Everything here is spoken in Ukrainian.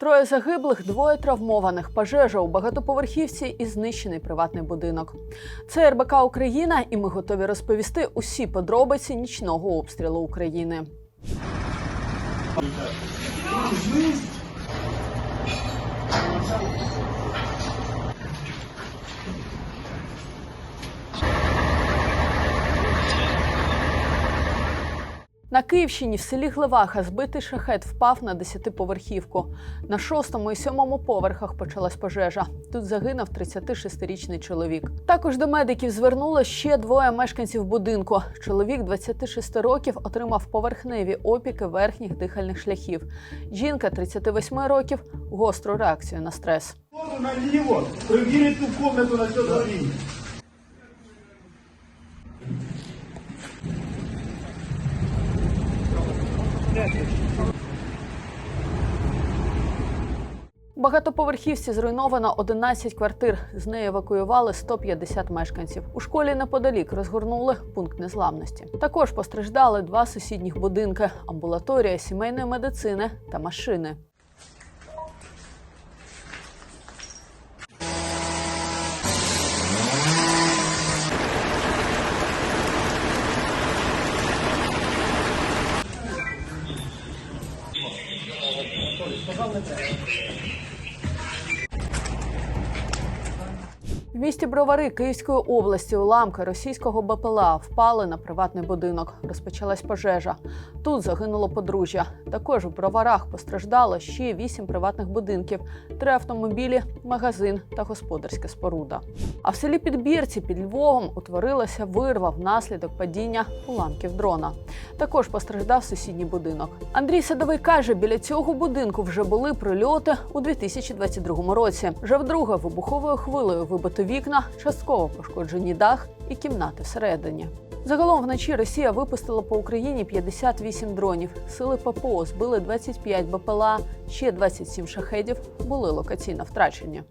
Троє загиблих, двоє травмованих, пожежа у багатоповерхівці і знищений приватний будинок. Це РБК Україна, і ми готові розповісти усі подробиці нічного обстрілу України. На Київщині в селі Глеваха збитий шахет впав на десятиповерхівку. На шостому і сьомому поверхах почалась пожежа. Тут загинув 36-річний чоловік. Також до медиків звернуло ще двоє мешканців будинку. Чоловік 26 років отримав поверхневі опіки верхніх дихальних шляхів. Жінка 38 років гостру реакцію на стрес. Наліво, перевірить ту комнату на що горіння. У багатоповерхівці зруйновано 11 квартир. З неї евакуювали 150 мешканців. У школі неподалік розгорнули пункт незламності. Також постраждали два сусідніх будинки: амбулаторія сімейної медицини та машини. 分かんな。Місті Бровари Київської області уламки російського БПЛА впали на приватний будинок. Розпочалась пожежа. Тут загинуло подружжя. Також у броварах постраждало ще вісім приватних будинків, три автомобілі, магазин та господарська споруда. А в селі Підбірці під Львовом утворилася вирва внаслідок падіння уламків дрона. Також постраждав сусідній будинок. Андрій Садовий каже, біля цього будинку вже були прильоти у 2022 році. Вже вдруге вибуховою хвилею вибито вікна, частково пошкоджені дах і кімнати всередині. Загалом вночі Росія випустила по Україні 58 дронів. Сили ППО збили 25 БПЛА, ще 27 шахедів були локаційно втрачені.